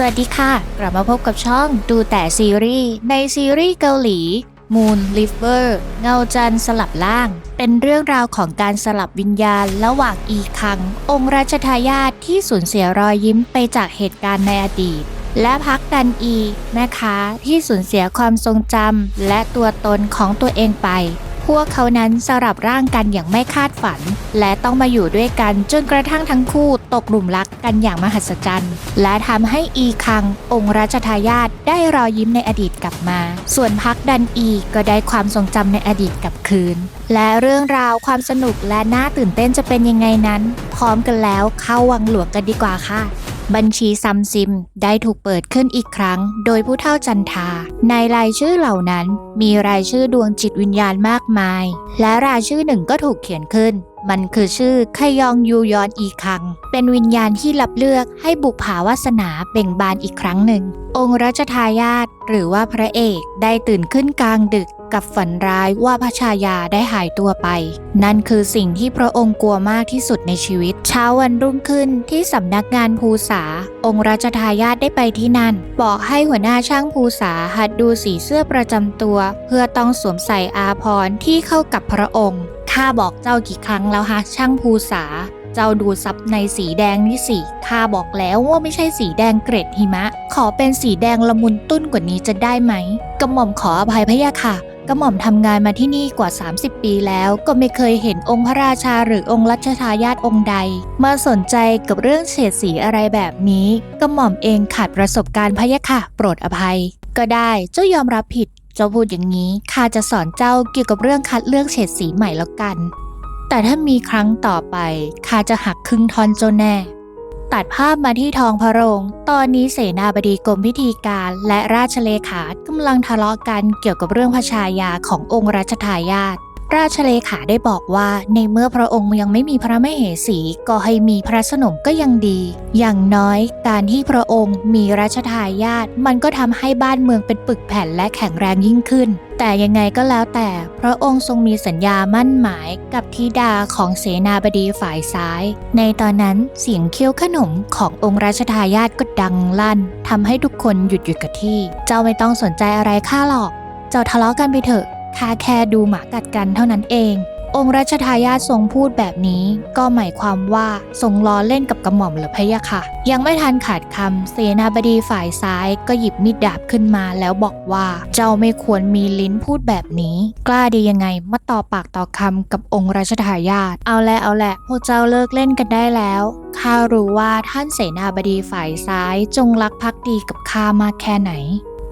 สวัสดีค่ะ กลับมาพบกับช่องดูแต่ซีรีส์ในซีรีส์เกาหลี Moon River เงาจันสลับล่าง เป็นเรื่องราวของการสลับวิญญาณระหว่างอีคัง องค์รัชทายาทที่สูญเสียรอยยิ้มไปจากเหตุการณ์ในอดีต และพักดันอีแม่ค้าที่สูญเสียความทรงจำและตัวตนของตัวเองไป พวกเขานั้นสลับร่างกันอย่างไม่คาดฝัน และต้องมาอยู่ด้วยกันจนกระทั่งทั้งคู่ตกหลุมรักกันอย่างมหัศจรรย์ และทำให้อีคัง องค์รัชทายาทได้รอยยิ้มในอดีตกลับมา ส่วนพักดันอีก็ได้ความทรงจำในอดีตกลับคืน และเรื่องราวความสนุกและน่าตื่นเต้นจะเป็นยังไงนั้น พร้อมกันแล้วเข้าวังหลวงกันดีกว่าค่ะ บัญชีซัมซิมได้ถูกเปิดขึ้นอีกครั้ง โดยผู้เท่าจันทา ในรายชื่อเหล่านั้น มีรายชื่อดวงจิตวิญญาณมากมาย และรายชื่อหนึ่งก็ถูกเขียนขึ้น มันคือชื่อขยองยูยอนอีคัง เป็นวิญญาณที่รับเลือกให้บุกผาวาสนาเบ่งบานอีกครั้งหนึ่ง องค์รัชทายาทหรือว่าพระเอกได้ตื่นขึ้นกลางดึก กับฝันร้ายว่าพระชายาได้หายตัวไป นั่นคือสิ่งที่พระองค์กลัวมากที่สุดในชีวิต เช้าวันรุ่งขึ้นที่สำนักงานภูษา องค์รัชทายาทได้ไปที่นั่น บอกให้หัวหน้าช่างภูษาหัดดูสีเสื้อประจำตัว เพื่อต้องสวมใส่อาภรณ์ที่เข้ากับพระองค์ข้าบอกเจ้ากี่ครั้งแล้วฮะช่างภูษาเจ้าดูซับในสีแดงนี่สิข้าบอกแล้วว่าไม่ใช่สีแดงเกร็ดหิมะ ขอเป็นสีแดงละมุนตุ้นกว่านี้จะได้ไหมกระหม่อมขออภัยพะยะค่ะ กระหม่อมทำงานมาที่นี่กว่า 30 ปีแล้วก็ไม่เคยเห็นองค์พระราชาหรือองค์รัชทายาทองค์ใด มาสนใจกับเรื่องเฉดสีอะไรแบบนี้กระหม่อมเองขาดประสบการณ์พะยะค่ะ โปรดอภัย ก็ได้เจ้ายอมรับผิด เจ้าพูดอย่างนี้ข้าจะสอนเจ้าเกี่ยวกับเรื่องคัดเลือกเฉดสีใหม่แล้วกัน แต่ถ้ามีครั้งต่อไปข้าจะหักครึ่งทอนเจ้าแน่ ตัดภาพมาที่ทองพระโรง ตอนนี้เสนาบดีกรมพิธีการและราชเลขากำลังทะเลาะกันเกี่ยวกับเรื่องพระชายาขององค์รัชทายาท ราชเลขาได้บอกว่าในเมื่อพระองค์ยังไม่มีพระมเหสี ก็ให้มีพระสนมก็ยังดี อย่างน้อยการที่พระองค์มีรัชทายาทมันก็ทำให้บ้านเมืองเป็นปึกแผ่นและแข็งแรงยิ่งขึ้น แต่ยังไงก็แล้วแต่ พระองค์ทรงมีสัญญามั่นหมายกับธิดาของเสนาบดีฝ่ายซ้าย ในตอนนั้นเสียงเคี้ยวขนมขององค์รัชทายาทก็ดังลั่นทำให้ทุกคนหยุดหยุดกับที่ เจ้าไม่ต้องสนใจอะไรข้าหรอก เจ้าทะเลาะกันไปเถอะ ข้าแค่ดูหมากัดกันเท่านั้นเอง องค์รัชทายาททรงพูดแบบนี้ ก็หมายความว่าทรงล้อเล่นกับกระหม่อมหรือพะยะค่ะ ยังไม่ทันขาดคำเสนาบดีฝ่ายซ้ายก็หยิบมีดดาบขึ้นมาแล้วบอกว่า เจ้าไม่ควรมีลิ้นพูดแบบนี้ กล้าดียังไงมาต่อปากต่อคำกับองค์รัชทายาทเอาแหละเอาแหละพวกเจ้าเลิกเล่นกันได้แล้วข้ารู้ว่าท่านเสนาบดีฝ่ายซ้ายจงรักภักดีกับข้ามากแค่ไหน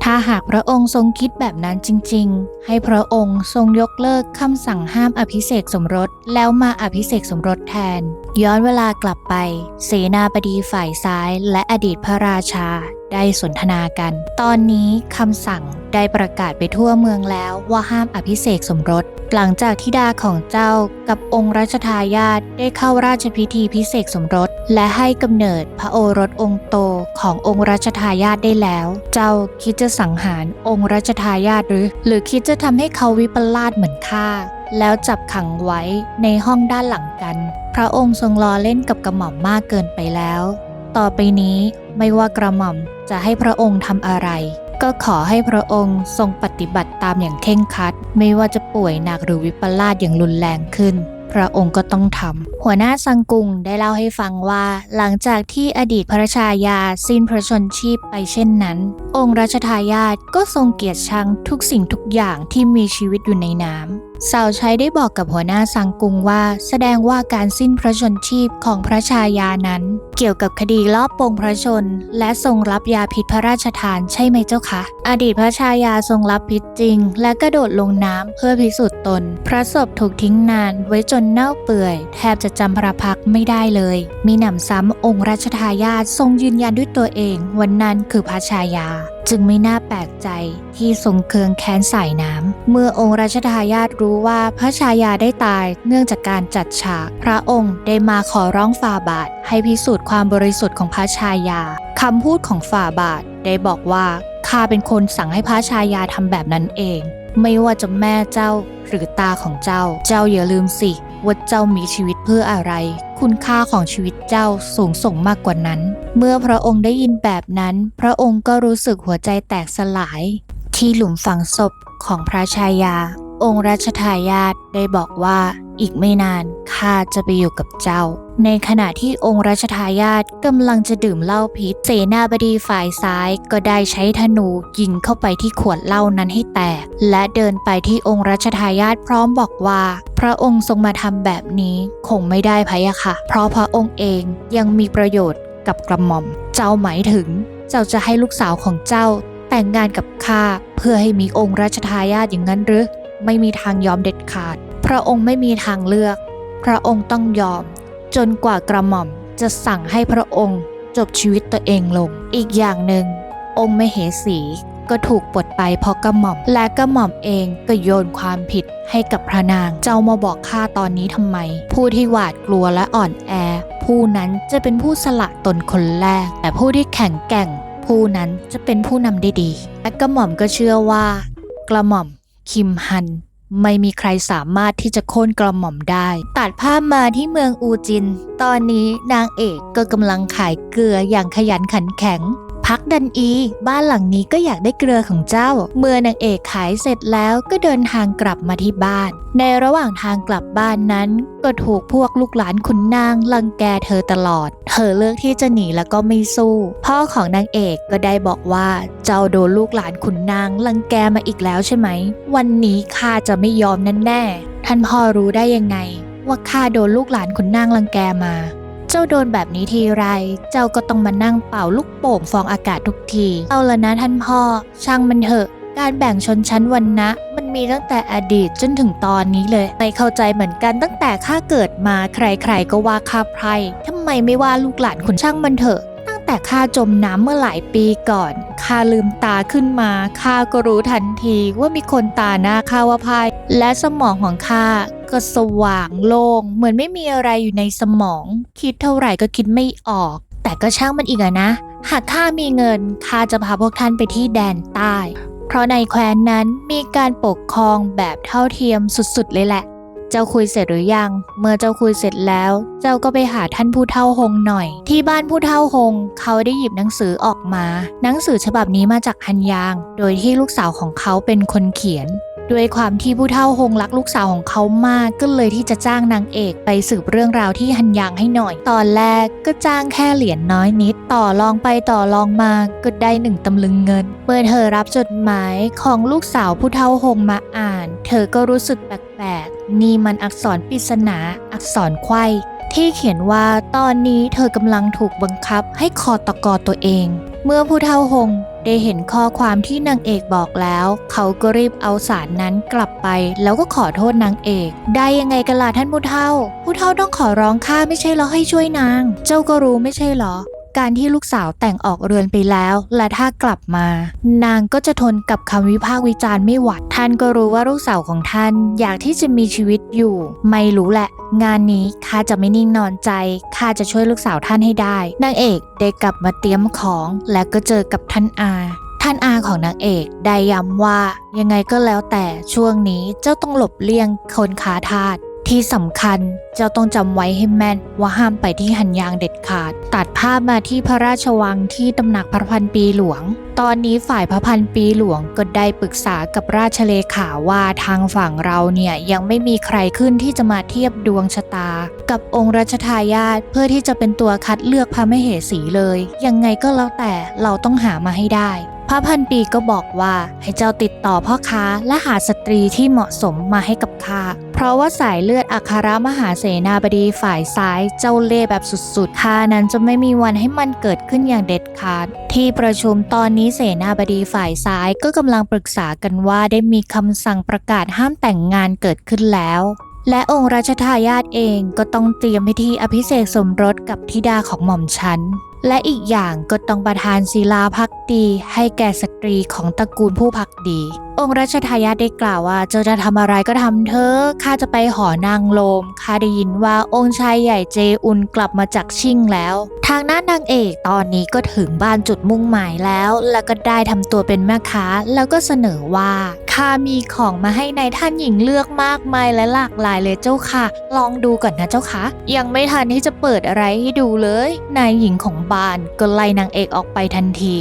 ถ้าหากพระองค์ทรงคิดแบบนั้นจริง ๆ ให้พระองค์ทรงยกเลิกคำสั่งห้ามอภิเษกสมรส แล้วมาอภิเษกสมรสแทน ย้อนเวลากลับไป เสนาบดีฝ่ายซ้ายและอดีตพระราชา ได้สนทนากัน ตอนนี้คำสั่งได้ประกาศไปทั่วเมืองแล้วว่าห้ามอภิเษกสมรส หลังจากที่ดาของเจ้ากับองค์รัชทายาทได้เข้าราชพิธีพิเศษสมรส และให้กำเนิดพระโอรสองค์โตขององค์รัชทายาทได้แล้ว เจ้าคิดจะสังหารองค์รัชทายาทหรือ หรือคิดจะทำให้เขาวิปลาสเหมือนข้าแล้วจับขังไว้ในห้องด้านหลังกัน พระองค์ทรงล้อเล่นกับกระหม่อมมากเกินไปแล้ว ต่อไปนี้ไม่ว่ากระหม่อมจะให้พระองค์ทำอะไร ก็ขอให้พระองค์ทรงปฏิบัติตามอย่างเคร่งครัด ไม่ว่าจะป่วยหนักหรือวิปลาสอย่างรุนแรงขึ้น พระองค์ก็ต้องทำหัวหน้าสังกุงได้เล่าให้ฟังว่า หลังจากที่อดีตพระชายาสิ้นพระชนชีพไปเช่นนั้น องค์รัชทายาทก็ทรงเกียรติชังทุกสิ่งทุกอย่างที่มีชีวิตอยู่ในน้ำ สาวใช้ได้บอกกับหัวหน้าสังกุงว่า แสดงว่าการสิ้นพระชนชีพของพระชายานั้น เกี่ยวกับคดีลอบปงพระชน และทรงรับยาพิษพระราชทานใช่ไหมเจ้าคะ อดีตพระชายาทรงรับพิษจริง และกระโดดลงน้ำเพื่อพิสูจน์ตน พระศพถูกทิ้งนานไว้จนเน่าเปื่อย แทบจะจำพระพักไม่ได้เลย มีหนำซ้ำองค์รัชทายาททรงยืนยันด้วยตัวเองวันนั้นคือพระชายา จึงไม่น่าแปลกใจที่ทรงเคืองแค้นใส่น้ำ เมื่อองค์รัชทายาทรู้ว่าพระชายาได้ตายเนื่องจากการจัดฉาก พระองค์ได้มาขอร้องฝ่าบาท ให้พิสูจน์ความบริสุทธิ์ของพระชายาคำพูดของฝ่าบาทได้บอกว่าข้าเป็นคนสั่งให้พระชายาทำแบบนั้นเอง ไม่ว่าจะแม่เจ้าหรือตาของเจ้า เจ้าอย่าลืมสิว่าเจ้ามีชีวิตเพื่ออะไร คุณค่าของชีวิตเจ้าสูงส่งมากกว่านั้น เมื่อพระองค์ได้ยินแบบนั้น พระองค์ก็รู้สึกหัวใจแตกสลาย ที่หลุมฝังศพของพระชายา องค์รัชทายาทได้บอกว่าอีกไม่นานข้าจะไปอยู่กับเจ้า ในขณะที่องค์รัชทายาทกำลังจะดื่มเหล้าพิษเสนาบดีฝ่ายซ้ายก็ได้ใช้ธนูยิงเข้าไปที่ขวดเหล้านั้นให้แตก และเดินไปที่องค์รัชทายาทพร้อมบอกว่า พระองค์ทรงมาทำแบบนี้คงไม่ได้พะยะค่ะ เพราะพระองค์เองยังมีประโยชน์กับกระหม่อม เจ้าหมายถึง เจ้าจะให้ลูกสาวของเจ้าแต่งงานกับข้าเพื่อให้มีองค์รัชทายาทอย่างนั้นหรือ ไม่มีทางยอมเด็ดขาด พระองค์ไม่มีทางเลือก พระองค์ต้องยอม จนกว่ากระหม่อมจะสั่งให้พระองค์จบชีวิตตัวเองลง อีกอย่างหนึ่ง องค์มเหสีก็ถูกปลดไปเพราะกระหม่อม และกระหม่อมเองก็โยนความผิดให้กับพระนาง เจ้ามาบอกข้าตอนนี้ทำไม ผู้ที่หวาดกลัวและอ่อนแอ ผู้นั้นจะเป็นผู้สละตนคนแรก แต่ผู้ที่แข็งแกร่ง ผู้นั้นจะเป็นผู้นำได้ดี และกระหม่อมก็เชื่อว่า กระหม่อม คิมฮัน ไม่มีใครสามารถที่จะโค่นกระหม่อมได้ ตัดภาพมาที่เมืองอูจิน ตอนนี้นางเอกก็กำลังขายเกลืออย่างขยันขันแข็ง พักดันอี บ้านหลังนี้ก็อยากได้เกลือของเจ้า เมื่อนางเอกขายเสร็จแล้วก็เดินทางกลับมาที่บ้าน ในระหว่างทางกลับบ้านนั้น ก็ถูกพวกลูกหลานขุนนางรังแกเธอตลอด เธอเลือกที่จะหนีแล้วก็ไม่สู้ พ่อของนางเอกก็ได้บอกว่าเจ้าโดนลูกหลานขุนนางรังแกมาอีกแล้วใช่ไหม วันนี้ข้าจะไม่ยอมแน่ๆท่านพ่อรู้ได้ยังไง ว่าข้าโดนลูกหลานขุนนางรังแกมา จ้าโดนแบบนี้ทีไร เจ้าก็ต้องมานั่งเป่าลูกโป่งฟองอากาศทุกที เอาละนะท่านพ่อ ช่างมันเถอะ การแบ่งชนชั้นวันนะ มันมีตั้งแต่อดีตจนถึงตอนนี้เลย ไม่เข้าใจเหมือนกันตั้งแต่ข้าเกิดมาใครๆก็ว่าข้าไพร่ทำไมไม่ว่าลูกหลานคุณช่างมันเถอะตั้งแต่ข้าจมน้ำเมื่อหลายปีก่อนข้าลืมตาขึ้นมาข้าก็รู้ทันทีว่ามีคนตาหน้าข้าว่าพาย และสมองของข้า ก็สว่างโล่งเหมือนไม่มีอะไรอยู่ในสมอง คิดเท่าไหร่ก็คิดไม่ออก แต่ก็ช่างมันอีกอะนะ หากข้ามีเงินข้าจะพาพวกท่านไปที่แดนใต้ เพราะในแคว้นนั้นมีการปกครองแบบเท่าเทียมสุดๆเลยแหละ เจ้าคุยเสร็จหรือยัง เมื่อเจ้าคุยเสร็จแล้ว เจ้าก็ไปหาท่านผู้เฒ่าหงหน่อย ที่บ้านผู้เฒ่าหง เขาได้หยิบหนังสือออกมา หนังสือฉบับนี้มาจากฮันยาง โดยที่ลูกสาวของเขาเป็นคนเขียน ด้วยความที่ผู้เฒ่าหงรักลูกสาวของเขามากก็เลยที่จะจ้างนางเอกไปสืบเรื่องราวที่ฮันยางให้หน่อย ตอนแรกก็จ้างแค่เหรียญน้อยนิด ต่อรองไปต่อรองมาก็ได้หนึ่งตำลึงเงิน เมื่อเธอรับจดหมายของลูกสาวผู้เฒ่าหงมาอ่าน เธอก็รู้สึกแปลกๆนี่มันอักษรปริศนา อักษรไขว้ที่เขียนว่าตอนนี้เธอกำลังถูกบังคับให้คอตกอตัวเอง เมื่อผู้เฒ่าหง ได้เห็นข้อความที่นางเอกบอกแล้ว เขาก็รีบเอาสารนั้นกลับไป แล้วก็ขอโทษนางเอก ได้ยังไงกันล่ะท่านผู้เฒ่า ผู้เฒ่าต้องขอร้องข้าไม่ใช่เหรอให้ช่วยนาง เจ้าก็รู้ไม่ใช่เหรอ การที่ลูกสาวแต่งออกเรือนไปแล้ว และถ้ากลับมา นางก็จะทนกับคำวิพากษ์วิจารณ์ไม่หวัดท่านก็รู้ว่าลูกสาวของท่านอยากที่จะมีชีวิตอยู่ ไม่รู้แหละ งานนี้ข้าจะไม่นิ่งนอนใจข้าจะช่วยลูกสาวท่านให้ได้นางเอกได้กลับมาเตรียมของและก็เจอกับท่านอาท่านอาของนางเอกได้ย้ำว่ายังไงก็แล้วแต่ช่วงนี้เจ้าต้องหลบเลี่ยงคนค้าทาส ที่สำคัญเจ้าต้องจำไว้ให้แม่นว่าห้ามไปที่หันยางเด็ดขาด ตัดภาพมาที่พระราชวังที่ตำหนักพระพันปีหลวง ตอนนี้ฝ่ายพระพันปีหลวงก็ได้ปรึกษากับราชเลขาว่าทางฝั่งเราเนี่ยยังไม่มีใครขึ้นที่จะมาเทียบดวงชะตา กับองค์รัชทายาทเพื่อที่จะเป็นตัวคัดเลือกพระมเหสีเลย ยังไงก็แล้วแต่เราต้องหามาให้ได้ พระพันปีก็บอกว่าให้เจ้าติดต่อพ่อค้าและหาสตรีที่เหมาะสมมาให้กับข้า เพราะว่าสายเลือดอัครมหาเสนาบดีฝ่ายซ้ายเจ้าเล่แบบสุดๆข้านั้นจะไม่มีวันให้มันเกิดขึ้นอย่างเด็ดขาด ที่ประชุมตอนนี้เสนาบดีฝ่ายซ้ายก็กำลังปรึกษากันว่าได้มีคำสั่งประกาศห้ามแต่งงานเกิดขึ้นแล้วและองค์รัชทายาทเองก็ต้องเตรียมพิธีอภิเษกสมรสกับธิดาของหม่อมฉัน และอีกอย่างก็ต้องประทานศิลาพักดีให้แก่สตรีของตระกูลผู้พักดี องค์รัชทายาทได้กล่าวว่า เจ้าจะทำอะไรก็ทำเถอะข้าจะไปหอนางโลมข้าได้ยินว่าองค์ชายใหญ่เจอุนกลับมาจากชิ่งแล้ว ทางด้านนางเอกตอนนี้ก็ถึงบ้านจุดมุ่งหมายแล้ว แล้วก็ได้ทำตัวเป็นแม่ค้า แล้วก็เสนอว่าขข้ามีของมาให้ในายท่านหญิงเลือกมากมายและหลากหลายเลยเจ้าค่ะ ลองดูก่อนนะเจ้าค่ะ ยังไม่ทันที่จะเปิดอะไรให้ดูเลยนายหญิงของบ้านก็ไล่นางเอกออกไปทันที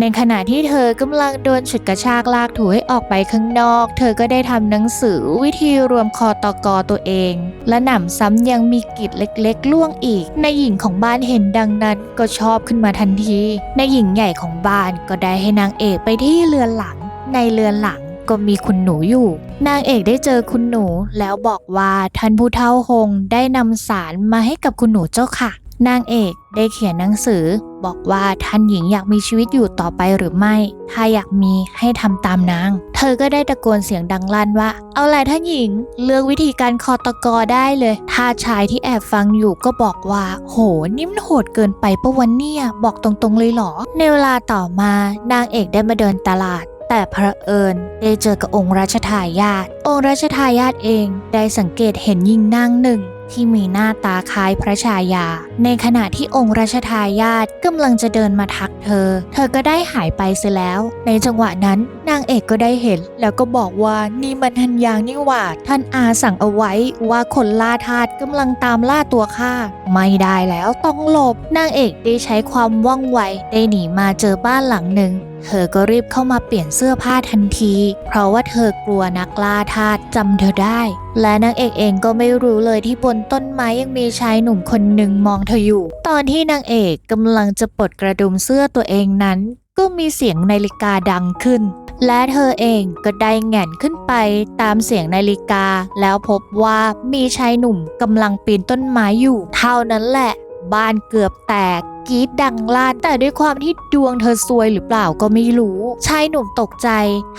ในขณะที่เธอกำลังโดนฉุดกระชากลากถูให้ออกไปข้างนอก เธอก็ได้ทำหนังสือวิธีรวมคอตกอตัวเอง และหนำซ้ำยังมีกิจเล็กๆ ล่วงอีก ในหญิงของบ้านเห็นดังนั้นก็ชอบขึ้นมาทันที ในหญิงใหญ่ของบ้านก็ได้ให้นางเอกไปที่เรือนหลัง ในเรือนหลังก็มีคุณหนูอยู่ นางเอกได้เจอคุณหนูแล้วบอกว่าท่านผู้เฒ่าหงได้นำสารมาให้กับคุณหนูเจ้าค่ะ นางเอกได้เขียนหนังสือ บอกว่าท่านหญิงอยากมีชีวิตอยู่ต่อไปหรือไม่ ถ้าอยากมีให้ทำตามนาง เธอก็ได้ตะโกนเสียงดังลั่นว่า เอาแหละท่านหญิง เลือกวิธีการคอตกอได้เลย ถ้าชายที่แอบฟังอยู่ก็บอกว่า โหนี่มโหดเกินไปปะวันเนี่ย บอกตรงๆเลยเหรอ ในเวลาต่อมานางเอกได้มาเดินตลาดแต่พระเอิญได้เจอกับองค์รัชทายาท องค์รัชทายาทเองได้สังเกตเห็นหญิงนางหนึ่ง ที่มีหน้าตาคล้ายพระชายา ในขณะที่องค์รัชทายาทกำลังจะเดินมาทักเธอ เธอก็ได้หายไปเสียแล้ว ในจังหวะนั้นนางเอกก็ได้เห็น แล้วก็บอกว่านี่มันทันยางนี่หว่าท่านอาสั่งเอาไว้ว่าคนล่าทาสกำลังตามล่าตัวข้าไม่ได้แล้วต้องหลบนางเอกได้ใช้ความว่องไวได้หนีมาเจอบ้านหลังหนึ่ง เธอก็รีบเข้ามาเปลี่ยนเสื้อผ้าทันที เพราะว่าเธอกลัวนักล่าทาสจำเธอได้ และนางเอกเองก็ไม่รู้เลยที่บนต้นไม้ยังมีชายหนุ่มคนหนึ่งมองเธออยู่ ตอนที่นางเอกกำลังจะปลดกระดุมเสื้อตัวเองนั้น ก็มีเสียงนาฬิกาดังขึ้น และเธอเองก็ได้แหง่นขึ้นไปตามเสียงนาฬิกา แล้วพบว่ามีชายหนุ่มกำลังปีนต้นไม้อยู่ เท่านั้นแหละ บ้านเกือบแตก กรีดดังลั่นแต่ด้วยความที่ดวงเธอซวยหรือเปล่าก็ไม่รู้ ชายหนุ่มตกใจ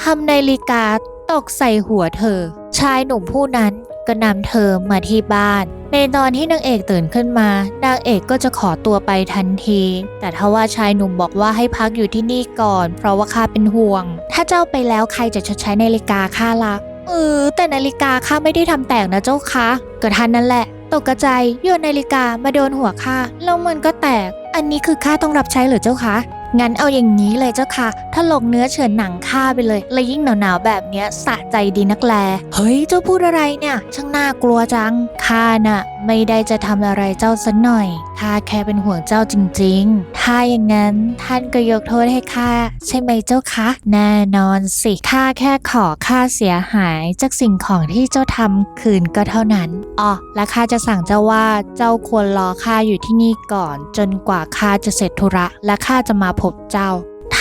ทำนาฬิกาตกใส่หัวเธอ ชายหนุ่มผู้นั้นก็นำเธอมาที่บ้าน ในตอนที่นางเอกตื่นขึ้นมา นางเอกก็จะขอตัวไปทันที แต่ถ้าว่าชายหนุ่มบอกว่าให้พักอยู่ที่นี่ก่อน เพราะว่าข้าเป็นห่วง ถ้าเจ้าไปแล้วใครจะชดใช้นาฬิกาข้าละเออแต่นาฬิกาข้าไม่ได้ทำแตกนะเจ้าคะก็ท่านนั่นแหละ ตกกระจโยนนาฬิกามาโดนหัวข้าแล้วมันก็แตก อันนี้คือข้าต้องรับใช้เหรอเจ้าคะ งั้นเอาอย่างนี้เลยเจ้าค่ะถ้าลงเนื้อเฉินหนังข้าไปเลย และยิ่งหนาวๆแบบเนี้ยสะใจดีนักแล เฮ้ยเจ้าพูดอะไรเนี่ย ช่างน่ากลัวจัง ข้าน่ะ ไม่ได้จะทำอะไรเจ้าสักหน่อย ข้าแค่เป็นห่วงเจ้าจริงๆ ถ้าอย่างนั้นท่านก็ยกโทษให้ข้าใช่ไหมเจ้าคะ แน่นอนสิ ข้าแค่ขอค่าเสียหายจากสิ่งของที่เจ้าทำคืนก็เท่านั้น อ๋อ และข้าจะสั่งเจ้าว่าเจ้าควรรอข้าอยู่ที่นี่ก่อน จนกว่าข้าจะเสร็จธุระ และข้าจะมาพบเจ้า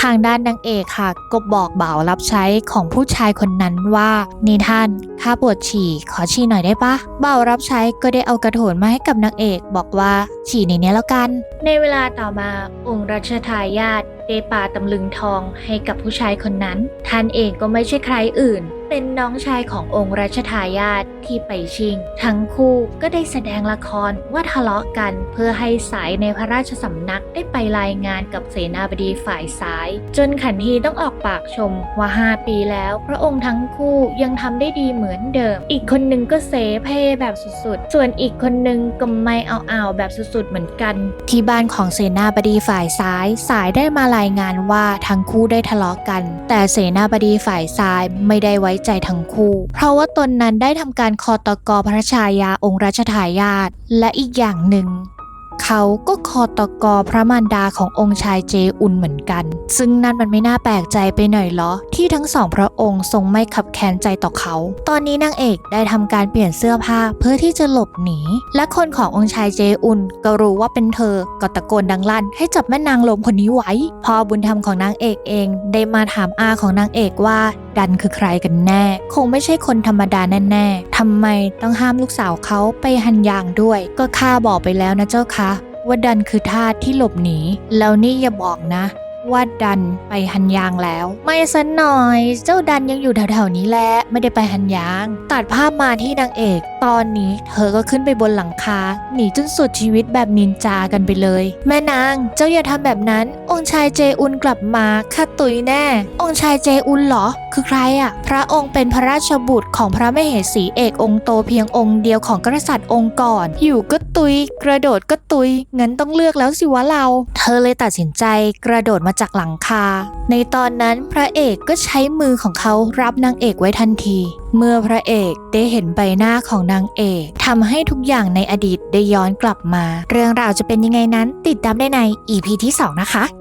ทางด้านนางเอกค่ะ ก็บอกบ่าวรับใช้ของผู้ชายคนนั้นว่านี่ท่านข้าปวดฉี่ขอฉี่หน่อยได้ปะบ่าวรับใช้ก็ได้เอากระโถนมาให้กับนางเอกบอกว่าฉี่ในนี้แล้วกัน ในเวลาต่อมาองค์รัชทายาทได้ปาตำลึงทองให้กับผู้ชายคนนั้น ท่านเองก็ไม่ใช่ใครอื่น เป็นน้องชายขององค์รัชทายาทที่ไปชิง ทั้งคู่ก็ได้แสดงละครว่าทะเลาะกันเพื่อให้สายในพระราชสำนักได้ไปรายงานกับเสนาบดีฝ่ายซ้าย จนขันทีต้องออกปากชมว่า 5 ปีแล้ว พระองค์ทั้งคู่ยังทำได้ดีเหมือนเดิม อีกคนนึงก็เสเพแบบสุดๆ ส่วนอีกคนนึงก็ไม่เอาเอาๆแบบสุดๆเหมือนกัน ที่บ้านของเสนาบดีฝ่ายซ้าย สายได้มารายงานว่าทั้งคู่ได้ทะเลาะกัน แต่เสนาบดีฝ่ายซ้ายไม่ได้ไว้ใจทั้งคู่ เพราะว่าตนนั้นได้ทำการคอตกพระชายาองค์รัชทายาทและอีกอย่างหนึ่ง เขาก็คอตกอพระมารดาขององค์ชายเจอุนเหมือนกัน ซึ่งนั่นมันไม่น่าแปลกใจไปหน่อยเหรอ ที่ทั้งสองพระองค์ทรงไม่ขับแค้นใจต่อเขา ตอนนี้นางเอกได้ทำการเปลี่ยนเสื้อผ้าเพื่อที่จะหลบหนี และคนขององค์ชายเจอุนก็รู้ว่าเป็นเธอ ก็ตะโกนดังลั่น ให้จับแม่นางลมคนนี้ไว้ พอบุญธรรมของนางเอกเอง ได้มาถามอาของนางเอกว่าดันคือใครกันแน่ คงไม่ใช่คนธรรมดาแน่ ๆ ทำไมต้องห้ามลูกสาวเขาไปหันยางด้วย ก็ข้าบอกไปแล้วนะเจ้าคะว่าดันคือทาสที่หลบหนี แล้วนี่อย่าบอกนะ ว่าดันไปหันยางแล้ว ไม่สันหน่อย เจ้าดันยังอยู่แถวๆนี้แหละไม่ได้ไปหันยาง ตัดภาพมาที่นางเอก ตอนนี้เธอก็ขึ้นไปบนหลังคาหนีจนสุดชีวิตแบบนินจากันไปเลย แม่นาง เจ้าอย่าทำแบบนั้น องค์ชายเจอุนกลับมาข้าตุยแน่ องค์ชายเจอุนเหรอ คือใครอะ่ะพระองค์เป็นพระราชบุตรของพระมเหสีเอกองค์โตเพียงองค์เดียวของกษัตริย์องค์ก่อน อยู่ก็ตุย กระโดดก็ตุยงั้นต้องเลือกแล้วสิวะเรา เธอเลยตัดสินใจกระโดดมามาจากหลังคา ในตอนนั้นพระเอกก็ใช้มือของเขารับนางเอกไว้ทันที เมื่อพระเอกได้เห็นใบหน้าของนางเอกทำให้ทุกอย่างในอดีตได้ย้อนกลับมา เรื่องราวจะเป็นยังไงนั้นติดตามได้ใน EP ที่ 2 นะคะ